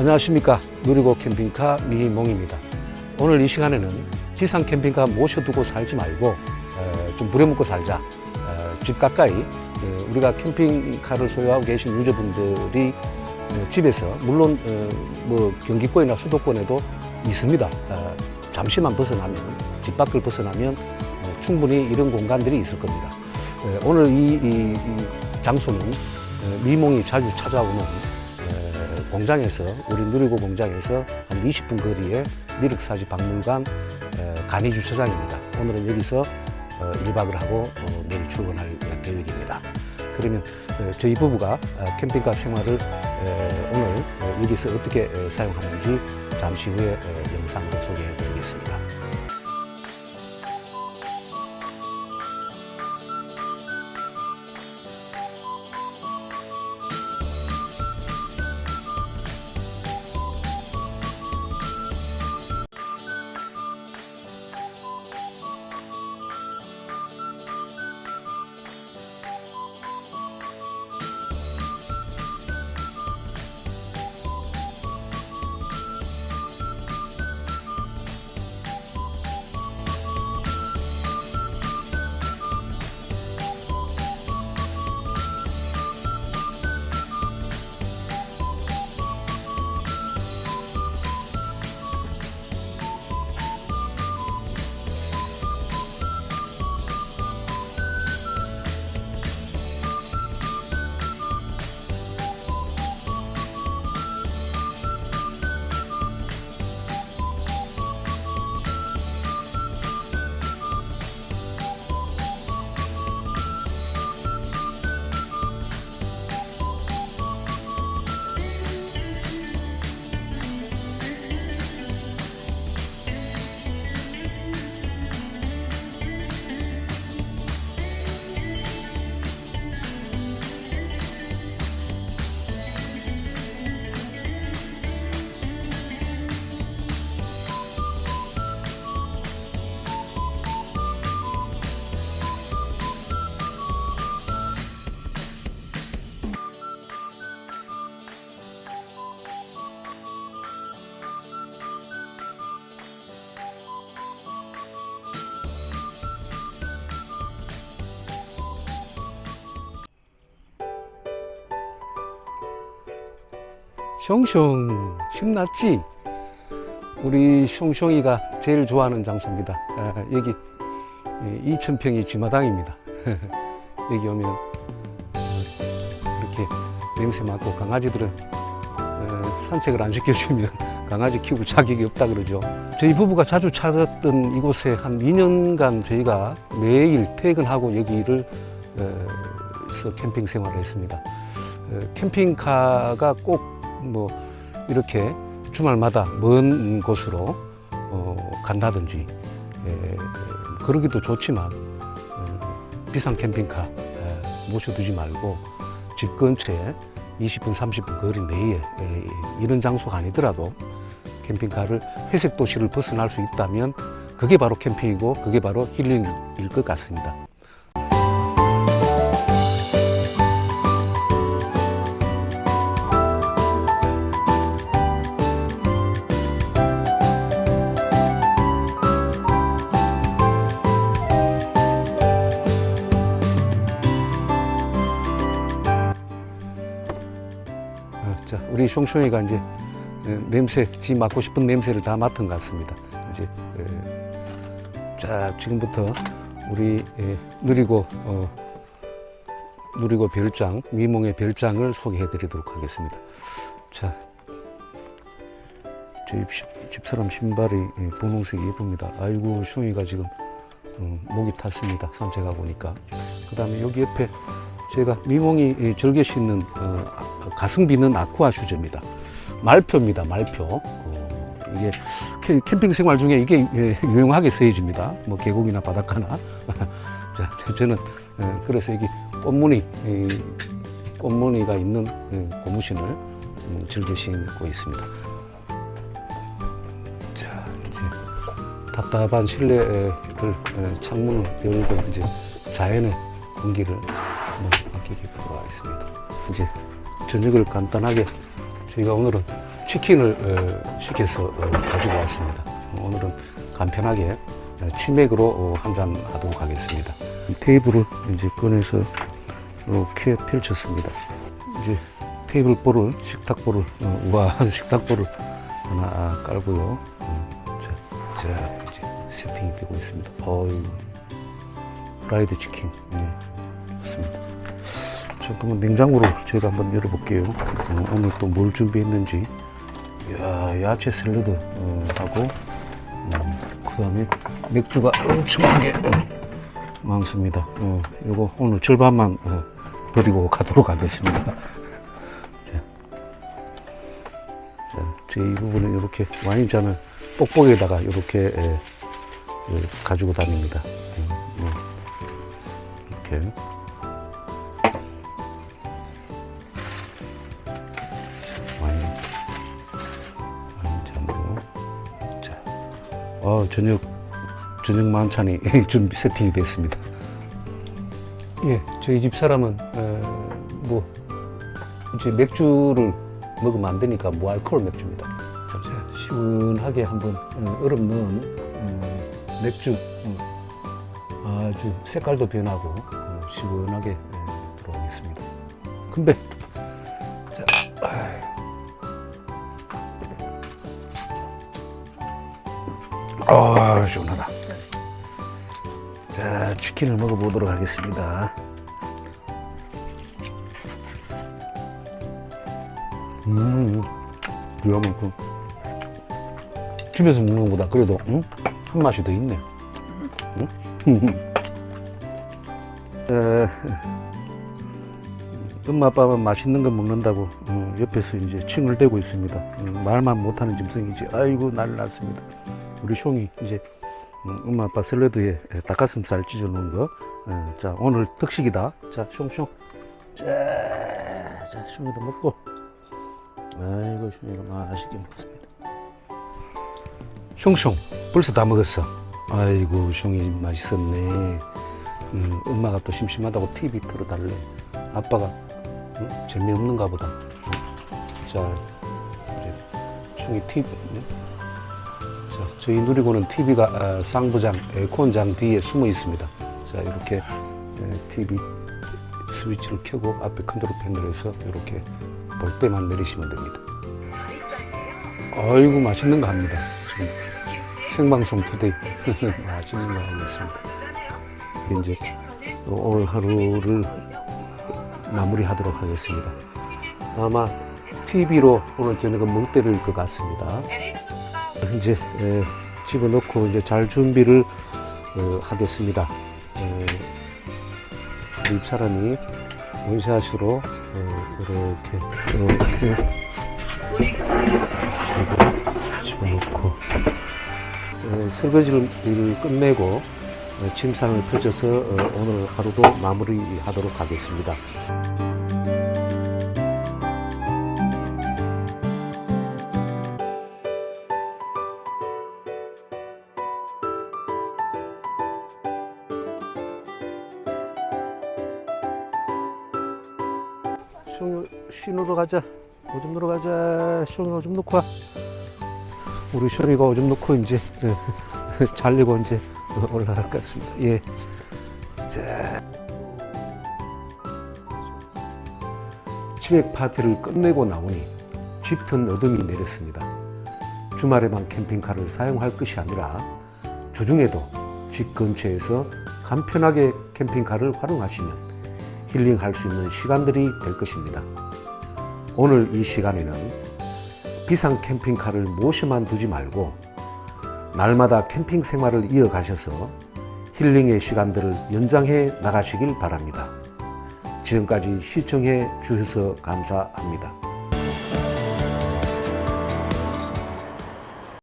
안녕하십니까. 누리고 캠핑카 미몽입니다. 오늘 이 시간에는 비상 캠핑카 모셔두고 살지 말고 어, 좀 부려먹고 살자. 어, 집 가까이 어, 우리가 캠핑카를 소유하고 계신 유저분들이 어, 집에서 물론 어, 뭐 경기권이나 수도권에도 있습니다. 어, 잠시만 벗어나면 집 밖을 벗어나면 어, 충분히 이런 공간들이 있을 겁니다. 어, 오늘 이, 장소는 어, 미몽이 자주 찾아오는 에, 공장에서 우리 누리고 공장에서 한 20분 거리에 미륵사지 박물관 에, 간이 주차장입니다. 오늘은 여기서 어, 1박을 하고 어, 내일 출근할 계획입니다. 그러면 어, 저희 부부가 어, 캠핑카 생활을 에, 오늘 어, 여기서 어떻게 에, 사용하는지 잠시 후에 에, 영상으로 소개해 숑숑 신났지? 우리 숑숑이가 제일 좋아하는 장소입니다. 아, 여기 2,000평이 지마당입니다. 여기 오면 어, 이렇게 냄새 맡고 강아지들은 어, 산책을 안 시켜주면 강아지 키우고 자격이 없다 그러죠. 저희 부부가 자주 찾았던 이곳에 한 2년간 저희가 매일 퇴근하고 여기를 어, 서 캠핑 생활을 했습니다. 어, 캠핑카가 꼭 뭐 이렇게 주말마다 먼 곳으로 어, 간다든지 에, 그러기도 좋지만 어, 비상 캠핑카 에, 모셔두지 말고 집 근처에 20분 30분 거리 내에 에, 이런 장소가 아니더라도 캠핑카를 회색 도시를 벗어날 수 있다면 그게 바로 캠핑이고 그게 바로 힐링일 것 같습니다. 자, 우리 숑숑이가 이제 에, 냄새, 지 맡고 싶은 냄새를 다 맡은 것 같습니다. 이제 에, 자 지금부터 우리 에, 누리고 어, 누리고 별장 미몽의 별장을 소개해드리도록 하겠습니다. 자, 저희 집, 집사람 신발이 예, 분홍색이 예쁩니다. 아이고 숑이가 지금 음, 목이 탔습니다. 산책하 보니까. 그 다음에 여기 옆에 제가 미몽이 예, 즐겨 신는 어, 아- 가슴 비는 아쿠아 슈즈입니다. 말표입니다. 말표. 어, 이게 캠- 캠핑 생활 중에 이게 예, 유용하게 쓰여집니다. 뭐 계곡이나 바닷가나. 자, 저는 예, 그래서 여기 꽃무늬 이 꽃무늬가 있는 예, 고무신을 음, 즐겨 신고 있습니다. 자, 이제 답답한 실내를 에, 창문을 열고 이제 자연의 공기를 맡기도록 하겠습니다. 이제 저녁을 간단하게 저희가 오늘은 치킨을 어, 시켜서 어, 가지고 왔습니다. 오늘은 간편하게 어, 치맥으로 어, 한잔 하도록 하겠습니다. 테이블을 이제 꺼내서 이렇게 펼쳤습니다. 이제 테이블 볼을 식탁 볼을 어, 우아한 식탁 볼을 하나 깔고요. 어, 자, 자 이제 세팅이 되고 있습니다. 어유 프라이드 치킨 네, 좋습니다. 자, 그러면 냉장고로 제가 한번 열어볼게요. 어, 오늘 또 뭘 준비했는지. 이야, 야채 샐러드 어, 하고, 그 다음에 맥주가 엄청나게 어, 많습니다. 어, 요거 오늘 절반만 어, 버리고 가도록 하겠습니다. 자, 자, 제 이 부분은 이렇게 와인잔을 뽁뽁에다가 이렇게 에, 에, 가지고 다닙니다. 음, 음. 이렇게. 어, 저녁, 저녁 만찬이 준비 세팅이 됐습니다. 예, 저희 집 사람은, 어, 뭐, 이제 맥주를 먹으면 안 되니까 무알코올 맥주입니다. 자, 자, 시원하게 한번 어, 얼음 넣은 어, 맥주, 어, 아주 색깔도 변하고 어, 시원하게 예, 들어오겠습니다. 근데 자, 아, 시원하다. 자, 치킨을 먹어보도록 하겠습니다. 음, 이거만큼 집에서 먹는 것보다 그래도 응? 한 맛이 더 있네. 응? 에, 엄마 아빠만 맛있는 거 먹는다고 어, 옆에서 이제 칭을 대고 있습니다. 음, 말만 못하는 짐승이지. 아이고 난리 났습니다. 우리 숑이 이제 음, 엄마 아빠 샐러드에 닭가슴살 찢어 놓은 거. 어, 자 오늘 특식이다. 자 숑숑. 자, 자 숑이도 먹고. 아이고 숑이가 맛있게 먹습니다. 숑숑 벌써 다 먹었어. 아이고 숑이 맛있었네. 음, 엄마가 또 심심하다고 TV 틀어달래. 아빠가 응? 재미없는가 보다. 응? 자, 이제 숑이 TV. 응? 자, 저희 누리고는 TV가 아, 상부장, 에어컨장 뒤에 숨어 있습니다. 자, 이렇게 에, TV 스위치를 켜고 앞에 컨트롤 패널을 해서 이렇게 볼 때만 내리시면 됩니다. 아이고 맛있는 거 합니다. 지금 생방송 투데이 맛있는 거 하고 있습니다. 이제 오늘 하루를 마무리하도록 하겠습니다. 아마 TV로 오늘 저녁은 멍 때릴 것 같습니다. 이제 에, 집어넣고 이제 잘 준비를 어, 하겠습니다. 에, 우리 집사람이 원샷으로 어, 이렇게 이렇게 집어넣고 에, 설거지를 끝내고 어, 침상을 어, 오늘 하루도 마무리하도록 하겠습니다. 숑 신으로 가자. 오줌 넣으러 가자. 숑이 오줌 넣고 와. 우리 숑이가 오줌 넣고 이제 예, 잘리고 이제 올라갈 것 같습니다. 예. 자. 치맥 파티를 끝내고 나오니 짙은 어둠이 내렸습니다. 주말에만 캠핑카를 사용할 것이 아니라 주중에도 집 근처에서 간편하게 캠핑카를 활용하시면 힐링할 수 있는 시간들이 될 것입니다. 오늘 이 시간에는 비상 캠핑카를 모셔만 두지 말고 날마다 캠핑 생활을 이어가셔서 힐링의 시간들을 연장해 나가시길 바랍니다. 지금까지 시청해 주셔서 감사합니다.